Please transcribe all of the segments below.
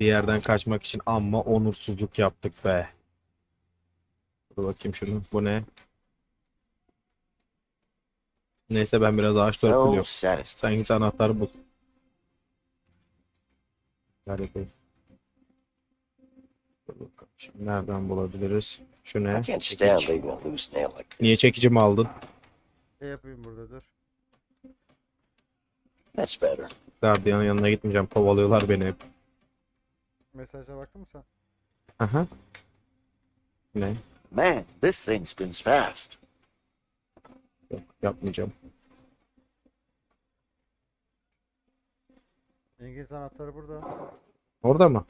Bir yerden kaçmak için amma onursuzluk yaptık be. Dur bakayım şunu. Bu ne? Neyse ben biraz ağaç So törpülüyorum. satisfied. Sen git anahtarı bul. Bakalım. Şimdi nereden bulabiliriz? Şu ne? Niye this. çekicimi aldın? Ne yapayım burada dur. That's better. Gardiyanın yanına gitmeyeceğim. Kovalıyorlar beni hep. Mesaja baktın mı sen? Aha. Ne? Man, this thing spins fast. Yok yapmayacağım. İngiliz anahtarı burada. Orada mı?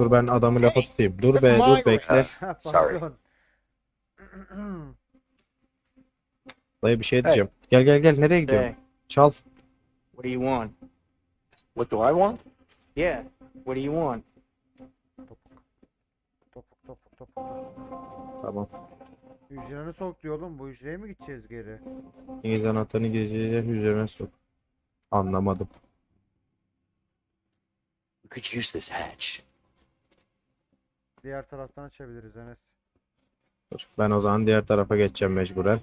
Dur ben adamı lafa tutayım. Dur be dur bekle. Sorry. pardon. Dayı bir şey diyeceğim. Gel gel gel nereye gidiyorsun? Hey, Çal. what do you want? What do I want? Yeah, what do you want? Tamam. Hücreni sok diyor oğlum. Bu hücreye mi gideceğiz geri? İngiliz anahtarını gizlice üzerine sok. Anlamadım. We could use this hatch. Diğer taraftan açabiliriz Enes. Dur. Ben o zaman diğer tarafa geçeceğim mecburen.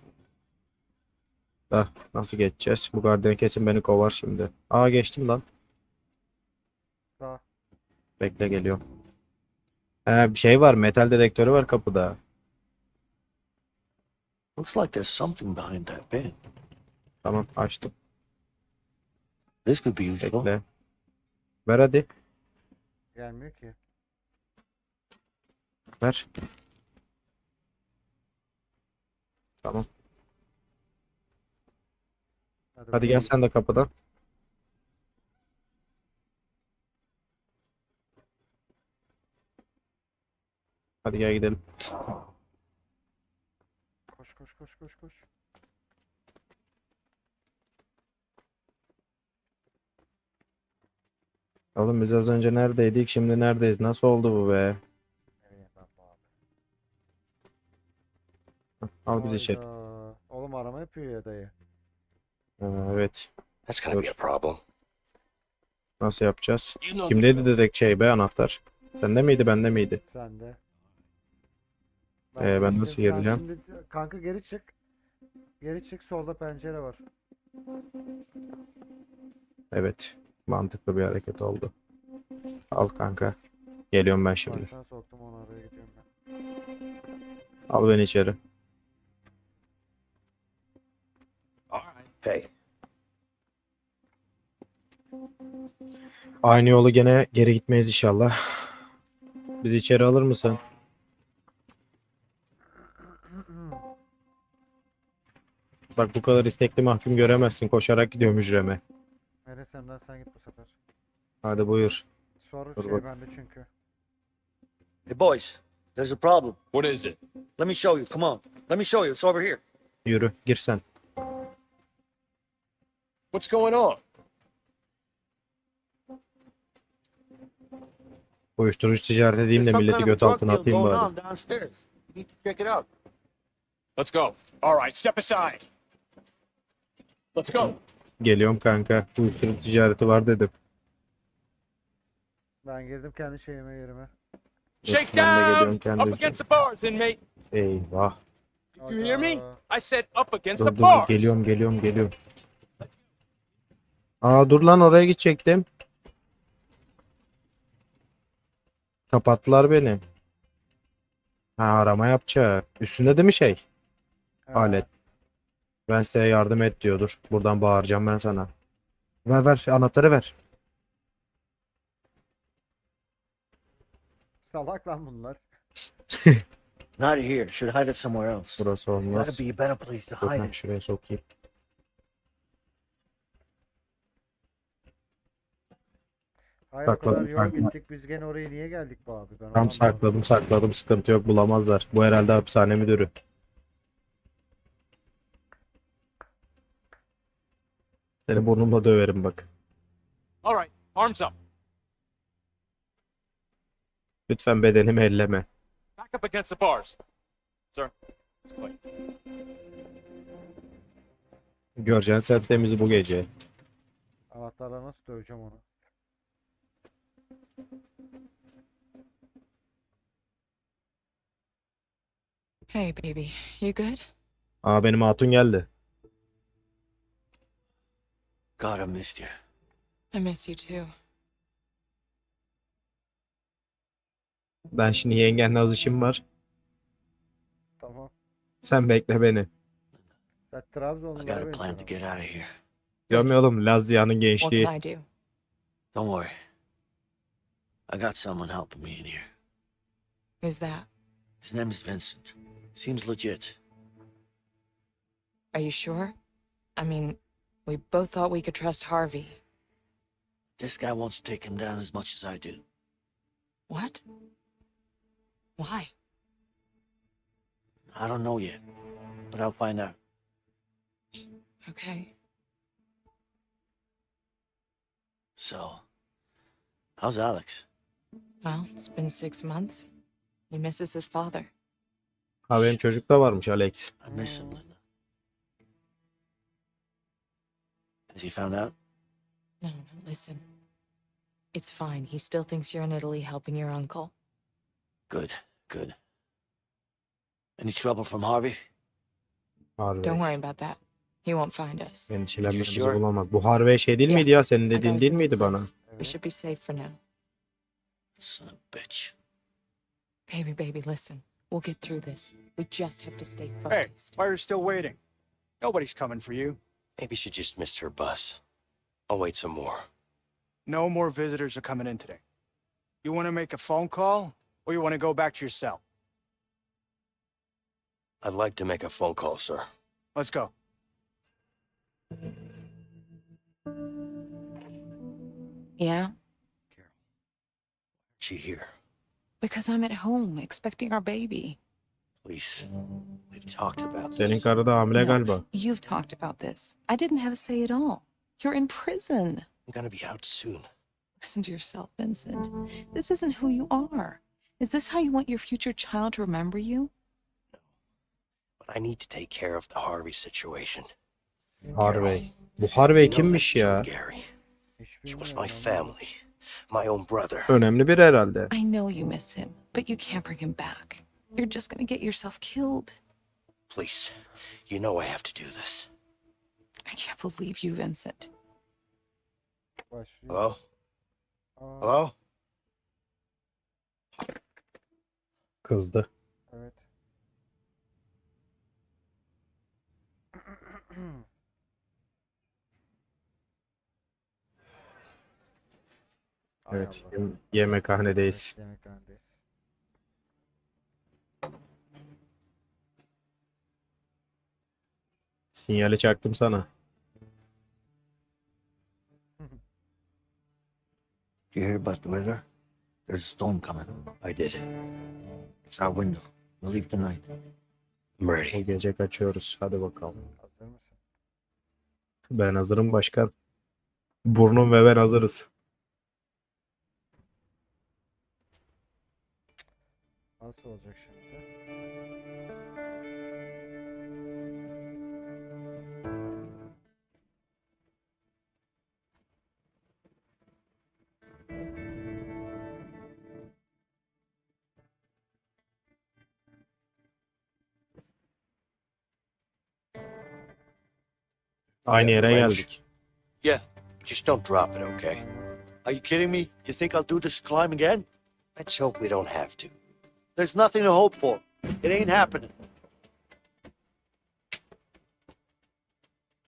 Da nasıl geçeceğiz? Bu gardiyan kesin beni kovar şimdi. Aa geçtim lan. Sağ. Bekle geliyorum. He bir şey var. Metal dedektörü var kapıda. Looks like there's something behind that bin. Tamam açtım. This could be useful. Bekle. Ver hadi. Gelmiyor ki. Ver. Tamam. Hadi bakalım. gel sen de kapıdan. Hadi gel gidelim. Koş koş koş. Oğlum biz az önce neredeydik? Şimdi neredeyiz? Nasıl oldu bu be? Al bizi içeri. Oğlum arama yapıyor ya dayı. Ha, evet. That's gonna be a problem. Nasıl yapacağız? Kimdeydi dedek şey be anahtar? Sende miydi bende miydi? Sen de. Ee, ben nasıl şimdi- kanka geri çık. Geri çık solda pencere var. Evet. Mantıklı bir hareket oldu. Al kanka. Geliyorum ben şimdi. Baştan soktum onu oraya gidiyorum ben. Al beni içeri. Hey, Aynı yolu gene geri gitmeyiz inşallah. Bizi içeri alır mısın? Bak bu kadar istekli mahkum göremezsin. Koşarak gidiyorum hücreme. Enes Emre'den sen git bu sefer. Hadi buyur. Soru Dur şey bak. bende çünkü. hey boys, there's a problem. What is it? Let me show you. Come on. Let me show you. It's over here. Yürü. Gir sen. What's going on? Uyuşturucu ticaret edeyim de There's some milleti kind of a göt drug altına deal atayım going bari. on downstairs. You need to check it out. Let's go. All right, step aside. Let's go. Geliyorum kanka. Uyuşturucu ticareti var dedim. Ben girdim kendi şeyime yerime. Shake down. Up against the bars, inmate. Eyvah. You hear me? I said up against Dur the dur dur. bars. Geliyorum geliyorum geliyorum. Aa dur lan oraya gidecektim. Kapattılar beni. Ha arama yapacak. Üstünde değil mi şey? Ha, Alet. Ben size yardım et diyordur. Buradan bağıracağım ben sana. Ver ver anahtarı ver. Salak lan bunlar. Not here. Should hide it somewhere else. Burası There's olmaz. gotta be a better place to Dur, hide it. şuraya sokayım. Hayır o Sakladım kadar yol gittik biz gene oraya niye geldik bu abi? Ben Tam anlamadım. sakladım sakladım sıkıntı yok bulamazlar. Bu herhalde hapishane müdürü. Seni burnumla döverim bak. All right, arms up. Lütfen bedenimi elleme. Back up against the bars. Sir, let's play. Göreceğin tertemizi bu gece. Avatarla nasıl döveceğim onu? Hey baby, you good? Aa benim hatun geldi. God, I missed you. I miss you too. Ben şimdi yengenle az işim var. Tamam. Sen bekle beni. Sen I got a plan to benziyorsun. get out of here. Oğlum Lazia'nın What gençliği. can I do? Don't worry. I got someone helping me in here. Who's that? His name is Vincent. Seems legit. Are you sure? I mean, we both thought we could trust Harvey. This guy wants to take him down as much as I do. What? Why? I don't know yet, but I'll find out. Okay. So, how's Alex? Well, it's been six months. He misses his father. Ha benim çocuk da varmış Alex. I miss him, Linda. Has he found out? No, no, listen. It's fine. He still thinks you're in Italy helping your uncle. Good, good. Any trouble from Harvey? Harvey. Don't worry about that. He won't find us. Endişelenme You bizi sure? bulamaz. Bu Harvey şey değil Yeah. miydi ya? Senin I got dediğin us değil a new miydi bana? place. We should be safe for now. Son of a bitch. Baby, baby, listen. We'll get through this. We just have to stay focused. Hey, focused. why are you still waiting? Nobody's coming for you. Maybe she just missed her bus. I'll wait some more. No more visitors are coming in today. You want to make a phone call, or you want to go back to your cell? I'd like to make a phone call, sir. Let's go. Yeah? She here. Because I'm at home expecting our baby. Please. We've talked about Senin this. karı da hamile No. galiba. You've talked about this. I didn't have a say at all. You're in prison. I'm gonna be out soon. Listen to yourself, Vincent. This isn't who you are. Is this how you want your future child to remember you? But I need to take care of the Harvey situation. Harvey. Bu Harvey You know kimmiş that ya? Joe Gary. He was my family. My own brother. Önemli biri herhalde. I know you miss him, but you can't bring him back. You're just gonna get yourself killed. Please. You know I have to do this. I can't believe you, Vincent. Hello? Aa, Hello? Kızdı. Evet. Hay Evet. Allah. yem- Yemekhanedeyiz. Yemekhanedeyiz. Sinyali çaktım sana. Do you hear about the weather? There's a storm coming. I did. It's our window. We'll leave tonight. I'm Bu ready. gece kaçıyoruz. Hadi bakalım. Hazır mısın? Ben hazırım başkan. Burnum ve ben hazırız. Nasıl olacak şimdi? Aynı Yeah, yere geldik. Just don't drop it, okay? Are you kidding me? You think I'll do this climb again? Let's hope we don't have to. There's nothing to hope for. It ain't happening.